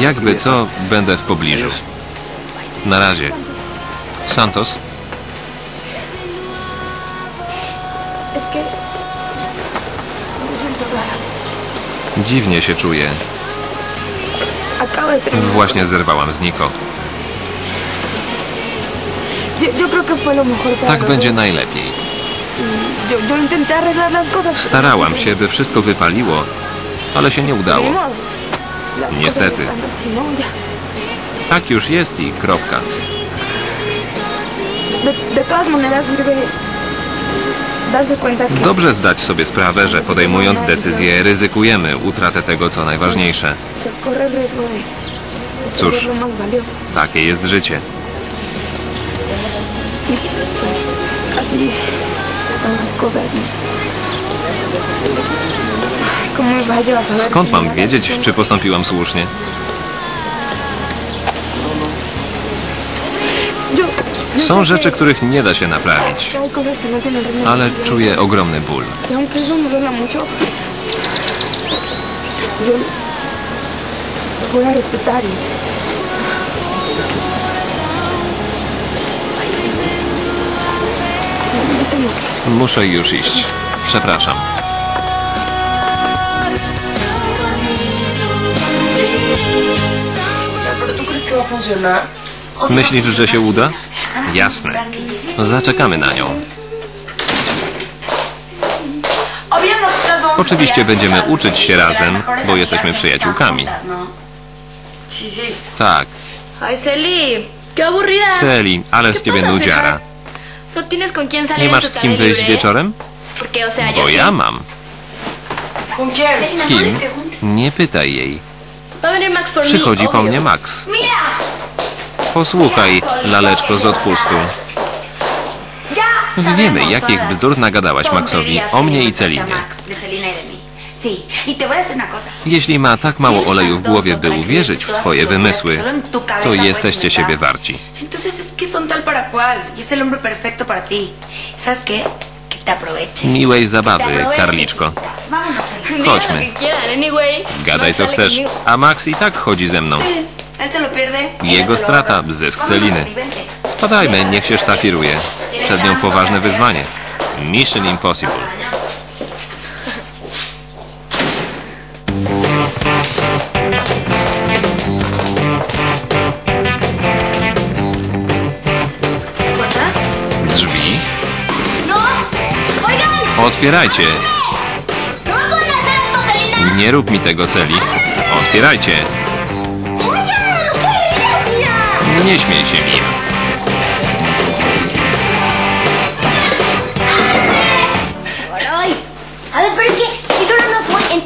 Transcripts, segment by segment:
Jakby co, będę w pobliżu. Na razie. Santos, dziwnie się czuję. Właśnie zerwałam z Niko. Tak będzie najlepiej. Pero Starałam no się, by wszystko wypaliło, ale się nie Ni udało. Niestety. Tak już jest i kropka. Dobrze zdać sobie sprawę, że podejmując decyzję ryzykujemy utratę tego, co najważniejsze. Cóż. Takie jest życie. Así están las cosas. Skąd mam wiedzieć, czy postąpiłam słusznie? Są rzeczy, których nie da się naprawić, ale czuję ogromny ból. Si aunque eso me Myślisz, że się uda? Jasne. Zaczekamy na nią. Oczywiście będziemy uczyć się razem, bo jesteśmy przyjaciółkami. Tak, Celi, ale z ciebie nudziara. No Nie masz z kim wyjść libre? wieczorem? Bo ja mam. Z kim? Nie pytaj jej. Przychodzi po mnie Max. Posłuchaj, laleczko z odpustu. Wiemy, jakich bzdur nagadałaś Maxowi o mnie i Celinie. Jeśli ma tak mało oleju w głowie, by uwierzyć w twoje wymysły, to jesteście siebie warci. Entonces es que son tal para cual y es el hombre perfecto para ti. ¿Sabes qué? Miłej zabawy, Karliczko. Chodźmy. Gadaj co chcesz. A Max i tak chodzi ze mną. Ella Jego strata, zysk Celiny. Spadajmy, niech się sztafiruje. Przed nią poważne wyzwanie. Mission Impossible. Otwierajcie. Nie rób mi tego, Celi. Otwierajcie. Nie śmiej się, Mia.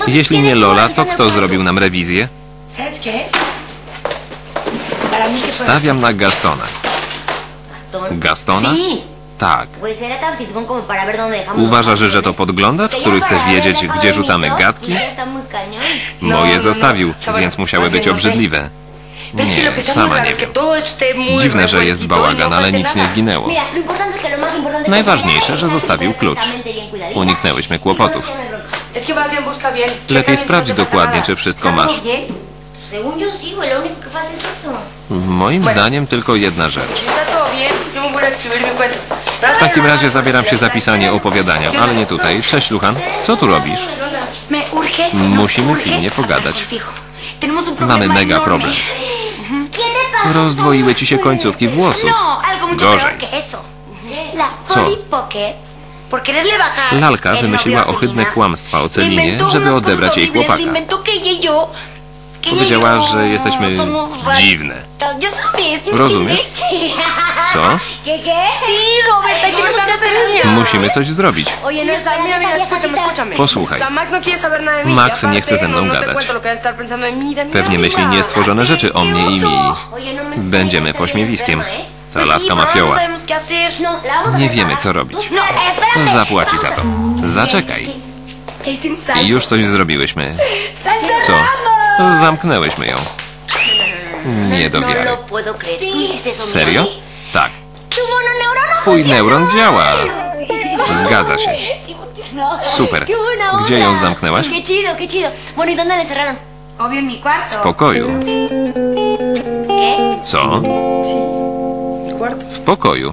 Jeśli ¿quién nie Lola, to kto zrobił nam rewizję? Stawiam na Gastona. Gastona? Tak. Uważasz, że to podglądacz, który chce para haber wiedzieć, gdzie rzucamy gadki? No, Moje no, zostawił, no. Sabrá, więc musiały być no obrzydliwe. Nie, sama nie wiem. Dziwne, że jest y bałagan, no ale nic nie zginęło. Najważniejsze, że zostawił klucz. Uniknęłyśmy Y kłopotów. no. Lepiej sprawdź no dokładnie, czy wszystko ¿Está masz. Moim zdaniem tylko jedna rzecz. W takim razie zabieram się za pisanie opowiadania, ale nie tutaj. Cześć, Luchan. Co tu robisz? Musimy pilnie pogadać. Mamy mega problem. Rozdwoiły ci się końcówki włosów. Gorzej. Co? Lalka wymyśliła ohydne kłamstwa o Celinie, żeby odebrać jej chłopaka. Powiedziała, że jesteśmy dziwne. Ya sabes, ¿sí me Rozumiesz? Co? Hacer Musimy coś zrobić. No. Posłuchaj. Max no nie chce ze mną no, no te gadać. Pewnie myśli niestworzone rzeczy o mnie i mi. No Będziemy pośmiewiskiem. ¿eh? Ta laska no mafioła. No, Nie wiemy, co robić. No. Zapłaci za to. Zaczekaj. Już coś zrobiłyśmy. ¡La Co? Zamknęłyśmy ją. Nie do No wiary. lo puedo creer. ¿Tú hiciste eso, Serio? Twój neuron działa. Zgadza się. Super. Gdzie ją zamknęłaś? W pokoju. Co? W pokoju.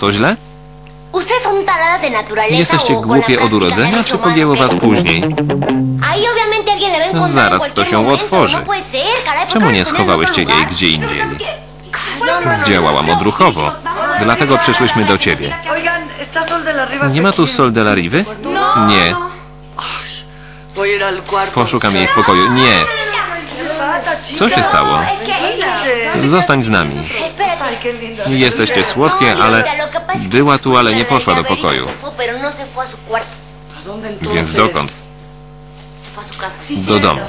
To źle? ¿ustedes son taladas de naturaleza Jesteście głupie od urodzenia, czy podjęło was później? Zaraz ktoś ją otworzy. No puede ser, caray. ¿por qué Czemu nie schowałyście jej gdzie indziej? No, no, no. Działałam odruchowo. Dlatego przyszłyśmy do ciebie. Nie ma tu Sol de la? Nie. Ir al cuarto. Poszukam jej w pokoju. Nie. Co się stało? Zostań z nami. Jesteście słodkie, No, ale była tu, ale nie poszła do pokoju. no. Więc dokąd? Do domu.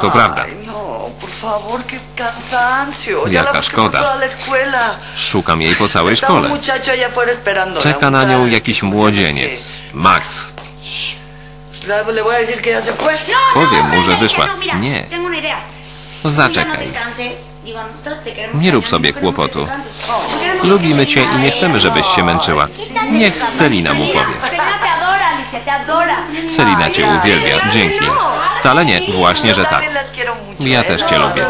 To prawda. No, por favor, qué cansancio. Jaka szkoda. Szukam jej po całej szkole. Czeka na nią jakiś młodzieniec. Max. Se fue. Powiem mu, że no, wyszła. no, Nie. Zaczekaj. Nie rób sobie No kłopotu. Lubimy cię i nie chcemy, żebyś się męczyła. Niech Celina mu powie. Celina cię uwielbia. Dzięki. Wcale nie. Właśnie, że tak. Ja ¿eh? też cię lubię.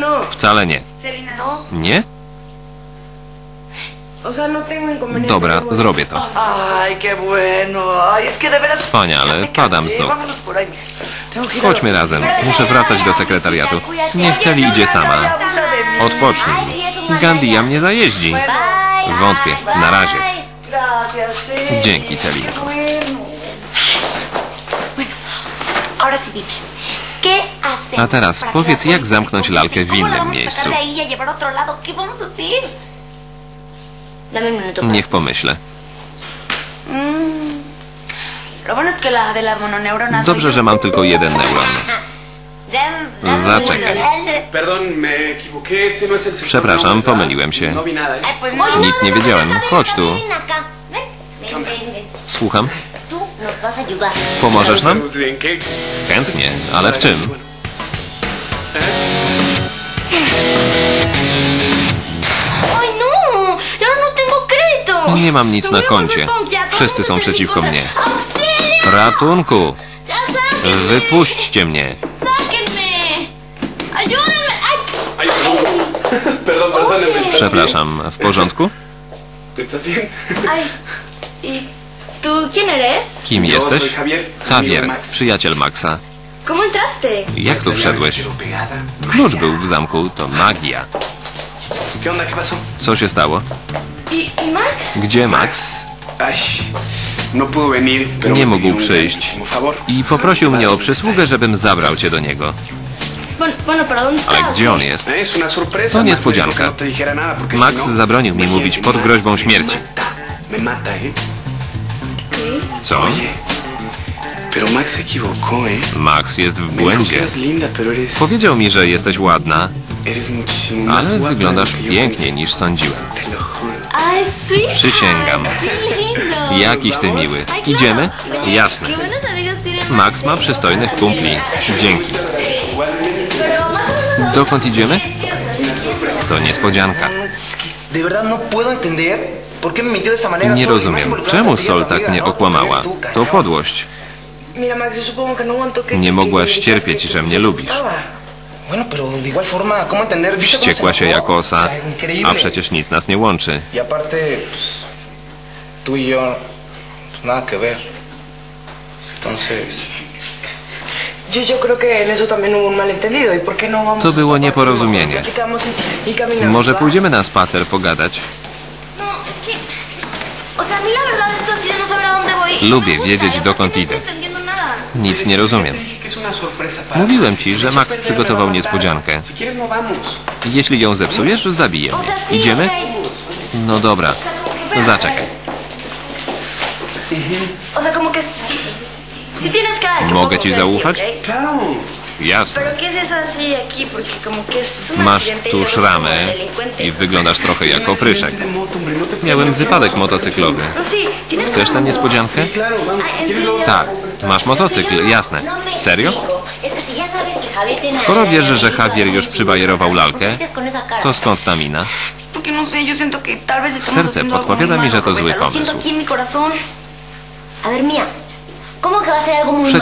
No. Wcale nie. Nie? No inconveniente. Dobra, zrobię to. Wspaniale, padam a Chodźmy razem. Muszę wracać do sekretariatu. Niech Celi idzie sama. Odpocznij. Gandia mnie zajeździ. Wątpię. Na razie. Dzięki, Celinko. A teraz powiedz, jak zamknąć lalkę w ¿Cómo la innym miejscu. y Niech pomyślę. Soy Dobrze, że mam tylko jeden neuron. Zaczekaj. no Przepraszam, pomyliłem się. No. ¿eh? No. Nic nie wiedziałem. Chodź tu. Słucham. Pomożesz nam? Chętnie, ale w czym? ¡Ay, no! Nie mam nic na koncie. Wszyscy są przeciwko mnie. Ratunku! Wypuśćcie mnie! Przepraszam, w porządku? ¿Y tú quién eres? Kim Yo jesteś? soy Javier. Javier, amigo de Max. przyjaciel Maxa. ¿Cómo entraste? Jak tu wszedłeś? Quedó pegada. Klucz był w zamku, to magia. ¿Qué onda? ¿Qué pasó? Co się stało? ¿Y, y Max? Gdzie Max? Ay, no pudo venir, pero Nie me mógł pidió un przyjść. grandísimo favor. I poprosił mnie o przysługę, żebym zabrał cię do niego. Bueno, bueno pero ¿dónde Ale estás? gdzie on jest? Es una sorpresa. To Max me niespodzianka. dijo que No te dijera nada, porque Max no, zabronił mi mówić pod groźbą śmierci. Me mata, me mata, ¿eh? Co? Oye, pero Max se equivocó, ¿eh? Max jest w błędzie. Powiedział mi, że jesteś ładna, ale wyglądasz lo que yo pięknie pensé. niż sądziłem. Przysięgam. Jakiś ty miły. Idziemy? Jasne. Max ma przystojnych kumpli. Dzięki. Dokąd idziemy? To niespodzianka. De verdad no puedo entender Nie rozumiem, czemu Sol tak mnie ¿no? Okłamała. To podłość. No. Nie mogłaś cierpieć, że mnie lubisz. gustaba. Bueno, pero de igual forma, ¿cómo entender? ¿Viste cómo Wściekła się jak osa, a przecież nic nas nie łączy. Y aparte, pues, tú y yo, pues, nada que ver. Entonces, Yo, yo creo que en eso también hubo un malentendido. ¿Y por qué no vamos To było nieporozumienie. y, y Może pójdziemy na spacer pogadać? Lubię wiedzieć, dokąd no idę. nada. Nic nie rozumiem. Mówiłem ci, że Max przygotował niespodziankę. No. Jeśli ją zepsujesz, zabiję Idziemy? No dobra. Zaczekaj. Mogę ci zaufać? Jasne. Masz y tu es como szramę i wyglądasz trochę moto, hombre, no Miałem wypadek motocyklowy. No Chcesz tę niespodziankę? Ah, Tak, masz motocykl, jasne. No Serio? Skoro wiesz, że llaverita Javier już przybajerował ¿por qué lalkę, to skąd ta mina? No Serce podpowiada mi, że to zły pomysł. aquí en mi corazón. A ver, mía, ¿cómo que va a ser algo muy Przecież